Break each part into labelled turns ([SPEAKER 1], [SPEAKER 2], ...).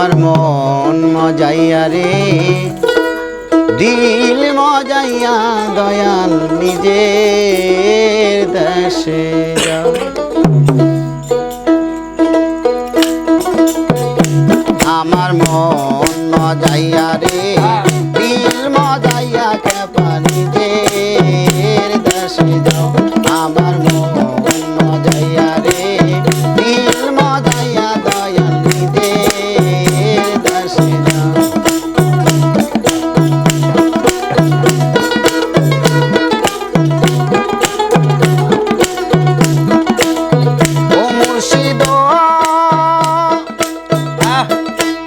[SPEAKER 1] আমার মন মজাইয়া রে। দিল মজাইয়া দয়াল নিজের দেশে।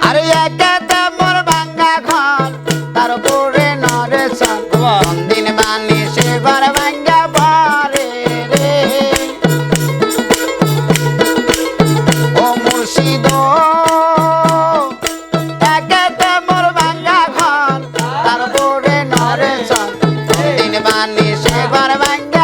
[SPEAKER 1] আরে একাতে মোর ভাঙ্গা ঘর, তার উপরে নরে সন দিন বানি সে ঘর ভাঙ্গা পরে রে। ও মুর্শিদ একাতে মোর ভাঙ্গা ঘর, তার উপরে নরে সন দিন বানি সে ঘর ভাঙ্গা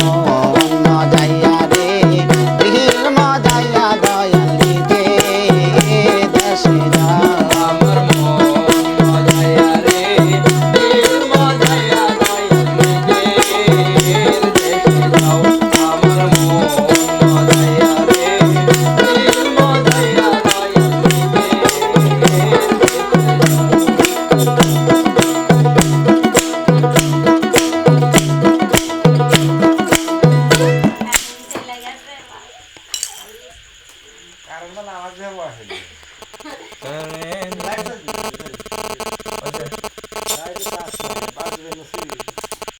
[SPEAKER 2] मला आवाज द्यावा तर